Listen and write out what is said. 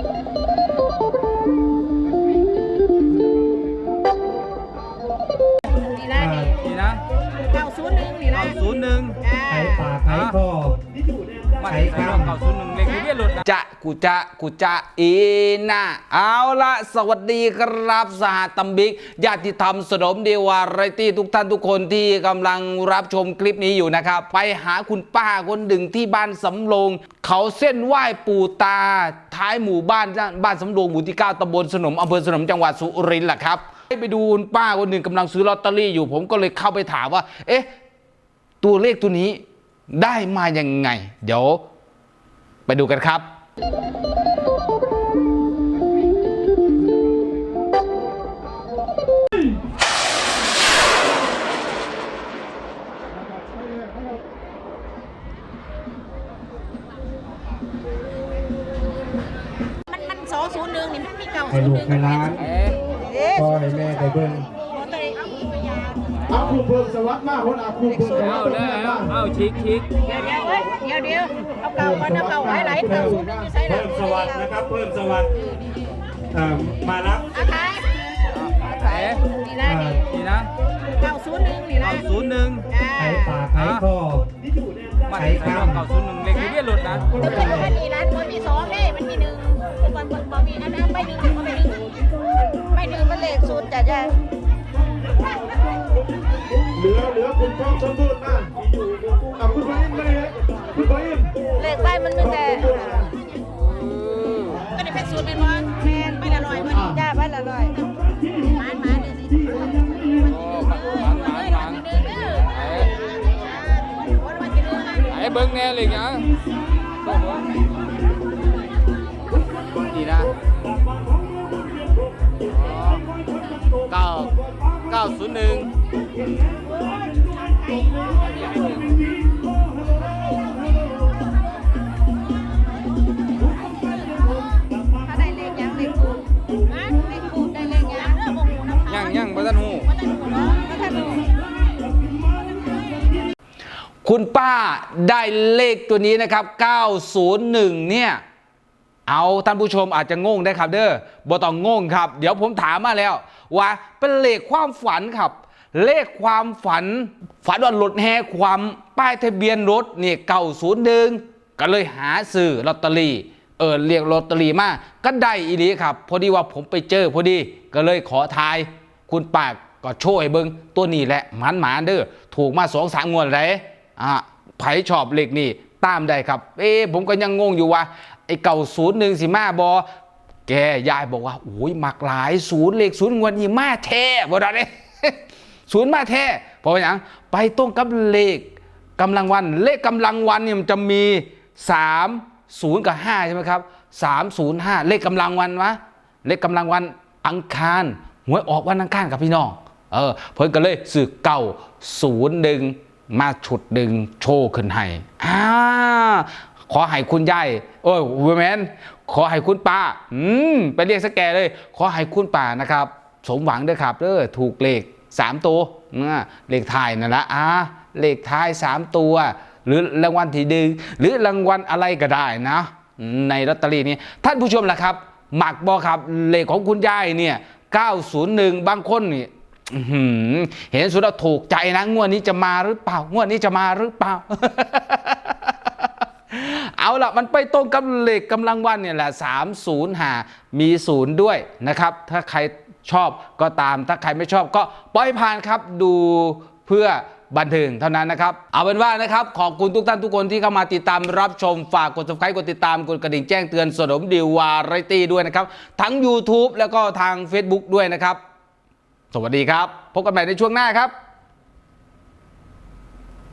Thank you. ก้าศูนย์หนึ่งจ้าไขปากไขคอมันใช้รอบเก้าศูนย์หนึ่งเลขทะเบียนรถนะจะกูจะกูจะอีน่าเอาละสวัสดีครับสหตำบิกญาติธรรมสนมเดียววาไรตี้ทุกท่านทุกคนที่กำลังรับชมคลิปนี้อยู่นะครับ ไปหาคุณป้าคนหนึ่งที่บ้านสำโรงเขาเส้นไหว้ปู่ตา ท้ายหมู่บ้านบ้านสำโรงหมู่ที่ 9ตำบลสนมอำเภอสนมจังหวัดสุรินทร์แหละครับไปดูคุณป้าคนหนึ่งกำลังซื้อลอตเตอรี่อยู่ ผมก็เลยเข้าไปถามว่า เอ๊ะ ตัวเลขตัวนี้ได้มายังไง เดี๋ยวไปดูกันครับมันมันสองศูนย์หนึ่งนี่มันมีเก้าให้ศูนลูย์หกนึ่งให้หล้านเอ๊ะพ่อให้แม่ได้เบิ่งโอ้ตัวเอง อาคูเพิ่มสวัสดิ์มากคนอาคูเพิ่มสวัสเอาดิ์แล้มาวกเอาชิกชิกเดี๋ยวเดี๋ยวเว้ยเดี๋ยวเดี๋ยวเอาเก่าก่อนเอาเก่าไว้ไหลเก่าศูนย์หนึ่งอยู่ใส่หลัเพิ่มสวัสดิ์นะครับ เพิ่มสวัสดิ์เอ่อมารับอาคายเอ๊ะนี่นะนี่นี่นะเก้าศูนย์หนึ่งนี่นะเก้าศูนย์หนึ่งจ้าไขปากไขคอมันใช้รอบเก้าศูนย์หนึ่งเลขทะเบียนรถนะแต่เป็นแค่นี้านมันมีสองนี่มันมีหนึ่งมันมันมันมีอันนั้นไม่หนึ่งมันไม่หนึ่งไม่หนึ่งมันเลขศูนย์จ้ะจ้า เหลือเหลือคุณพ่อสมบูรณ์มากอะคุณพ่อยิ้มเลยคุณพ่อยิ้มเลขใบมันมีแต่ก็ได้เป็นศูนย์เป็นวันแมนไปละร้อยวันนี้จ้าไปละร้อยมามาเดี๋ยวสิโอ้หมันหมันหมันหมันเอ๊ะไอ้เบิ้งแน่เลยนะโอ้โหดีนะ ถ้าได้เลขยังเลขคูณนะเลขคูณได้เลขยังเออบ่ฮู้นะยังยังบ่ทันหูบ่ทันฮู้เนาะบ่ทันฮู้คุณป้าได้เลขตัวนี้นะครับ 901 เนี่ย เอาท่านผู้ชมอาจจะงงได้ครับเด้อบ่ต้องงงครับ เดี๋ยวผมถามมาแล้ว ว่าเป็นเลขความฝันครับ เลขความฝัน ฝันว่ารถแห่ความป้ายทะเบียนรถนี่901ก็เลยหาซื้อลอตเตอรี่เออเรียกลอตเตอรี่มาก็ได้อีนี้ครับ พอดีว่าผมไปเจอพอดีก็เลยขอทาย คุณปากก็โช่วยเบิงตัวนี้แหละหมันหมาเด้อถูกมาสองสามงวดเลยอะไผชอบเลขนี่ตามได้ครับ เอ๊ผมก็ยังงงอยู่ว่า ไอ้เก่าศูนย์หนึ่งสิมาบอแกยายบอกว่าโอ้ยหมักหลายศูนย์เลขศูนย์งวดนี้มาแท้บ่ได้เลยศูนย์มาแท้เพราะว่าอย่างไปตรงกับเลขกำลังวัน เลขกำลังวันเนี่ยมันจะมี 3 0 กับ 5 ใช่ไหมครับ 3 0 5 เลขกำลังวันวะเลขกำลังวันอังคารหวยออกวันอังคารกับพี่น้องเออเพิ่นก็เลยสื่อเก่าศูนย์ดึงมาฉุดดึงโชว์ขึ้นให้อ่า ขอให้คุณยายโอ้ยวูแมนขอให้คุณป้าอืมไปเรียกสแกเลย ขอให้คุณป้านะครับ สมหวังด้วยครับเด้อถูกเลขสามตัวอ่าเลขท้ายนั่นละอ่าเลขท้ายสามตัว หรือรางวัลที่ดึงหรือรางวัลอะไรก็ได้นะ ในลอตเตอรี่นี้ท่านผู้ชมล่ะครับหมักบอครับเลขของคุณยายเนี่ย 901 บางคนนี่อื้อหือเห็นสุดแล้วถูกใจนะ งวดนี้จะมาหรือเปล่า งวดนี้จะมาหรือเปล่า เอาละมันไปตรงกับเลขกำลังวันเนี่ยแหละ305หามีศูนย์ด้วยนะครับ ถ้าใครชอบก็ตาม ถ้าใครไม่ชอบก็ปล่อยผ่านครับดูเพื่อบันเทิงเท่านั้นนะครับ เอาเป็นว่านะครับ ขอบคุณทุกท่านทุกคนที่เข้ามาติดตามรับชมฝากกด subscribe กดติดตามกดกระดิ่งแจ้งเตือนสนมดิววาไรตี้ด้วยนะครับ ทั้ง YouTube แล้วก็ทาง Facebook ด้วยนะครับ สวัสดีครับ พบกันใหม่ในช่วงหน้าครับ